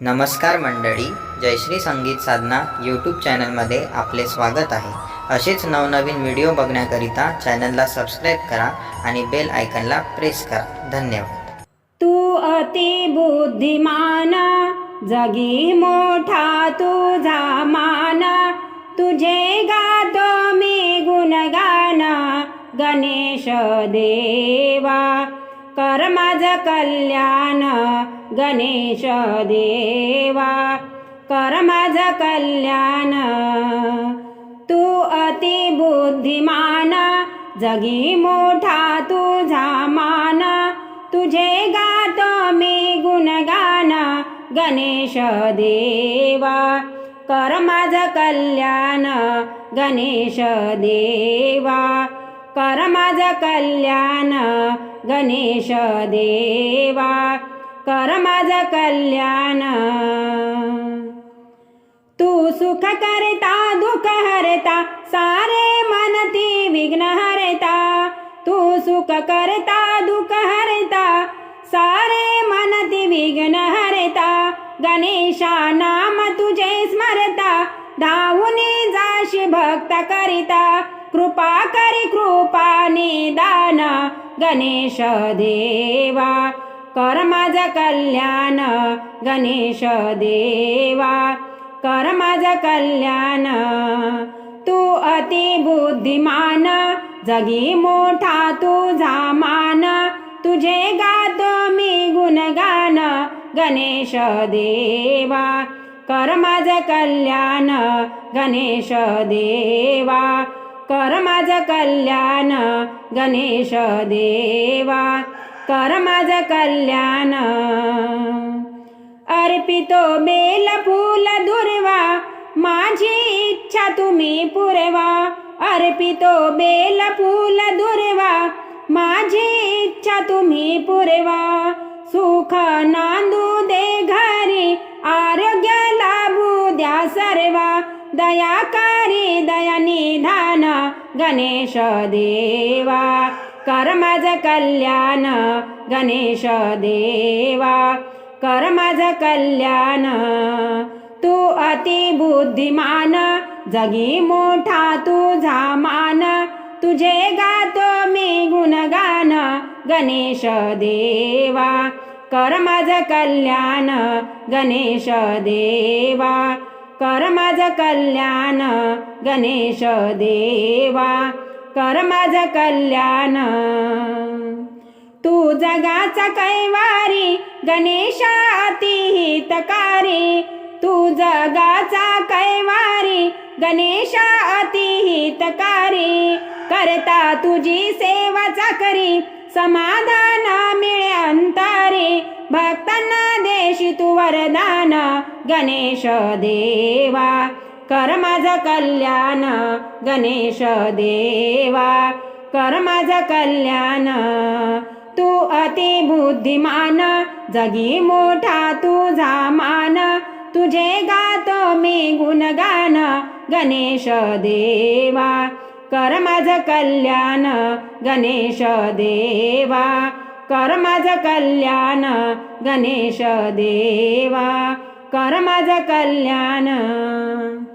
नमस्कार मंडळी जयश्री संगीत साधना यूट्यूब चॅनलमध्ये आपले स्वागत आहे. असेच नवनवीन व्हिडिओ बघण्याकरिता चॅनलला सबस्क्राईब करा आणि बेल आयकनला प्रेस करा. धन्यवाद. तू अति बुद्धिमान जगी मोठा तुझा माना तुझे गातो मी गुणगाना गणेश देवा कर माझ कल्याण. गणेश देवा कर माझ कल्याण. तू अति बुद्धिमान जगी मोठा तुझा मान. तुझे गातो मी गुणगान गणेश देवा कर माझ कल्याण. गणेश देवा कर माझ कल्याण. गणेश देवा कर माझ कल्याण. तू सुख करता दुःख हरता सारे मनती विघ्न हरता. तू सुख करता दुःख हरता सारे मनती विघ्न हरता. गणेशा नाम तुझे स्मरता धावून जाशी भक्त करिता. कृपा करी कृपा निदान गणेश देवा. कर माझ कल्याण गणेश देवा. कर माझ कल्याण तू अति बुद्धिमान जगी मोठा तुझा मान तुझे गातो मी गुणगान गणेश देवा. कर माझ कल्याण गणेश देवा. कर माझ कल्याण गणेश देवा. कर माझ कल्याण. अर्पितो बेल फूल दुर्वा माझी इच्छा तुम्ही पुरवा. अर्पितो बेल फूल दुर्वा माझी इच्छा तुम्ही पुरवा. सुख ना सर्व दयाकारी दयनिधान गणेश देवा. कर्मज कल्याण गणेश देवा. कर्मज कल्याण तू अति बुद्धिमान जगी मोठा तुझा मान. तुझे गातो मी गुणगान गणेश देवा. कर्मज कल्याण गणेश देवा. कर माझ कल्याण गणेश देवा. कर माझ कल्याण. तू जगाचा कैवारी गणेशा अतिहितकारी तू जगाचा कैवारी गणेशा अतिहितकारी करता तुझी सेवा चाकरी समाधान मिळे अंतारे. भक्तांना देशी तू वरदान गणेश देवा. कर माझ कल्याण गणेश देवा. कर माझ कल्याण तू अति बुद्धिमान. जगी मोठा तुझा मान तुझे गातो मी गुणगान गणेश देवा. कर माझ कल्याण गणेश देवा. कर माझ कल्याण गणेश देवा. कर माझ कल्याण